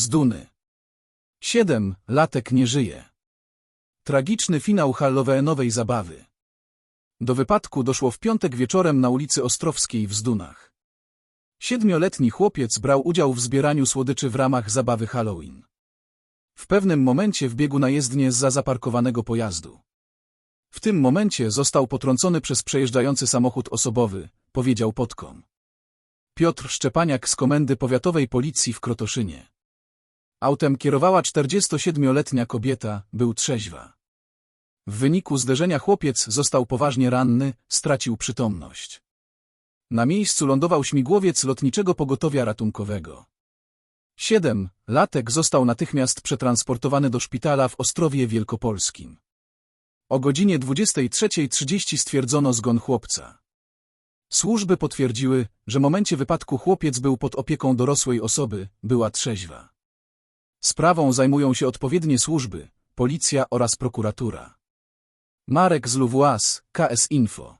Z Duny. 7. Latek nie żyje. Tragiczny finał halloweenowej zabawy. Do wypadku doszło w piątek wieczorem na ulicy Ostrowskiej w Zdunach. Siedmioletni chłopiec brał udział w zbieraniu słodyczy w ramach zabawy Halloween. W pewnym momencie wbiegł na jezdnię za zaparkowanego pojazdu. W tym momencie został potrącony przez przejeżdżający samochód osobowy, powiedział Podkom. Piotr Szczepaniak z Komendy Powiatowej Policji w Krotoszynie. Autem kierowała 47-letnia kobieta, był trzeźwa. W wyniku zderzenia chłopiec został poważnie ranny, stracił przytomność. Na miejscu lądował śmigłowiec lotniczego pogotowia ratunkowego. 7. Latek został natychmiast przetransportowany do szpitala w Ostrowie Wielkopolskim. O godzinie 23.30 stwierdzono zgon chłopca. Służby potwierdziły, że w momencie wypadku chłopiec był pod opieką dorosłej osoby, była trzeźwa. Sprawą zajmują się odpowiednie służby, policja oraz prokuratura. Marek z Luwłas, KS Info.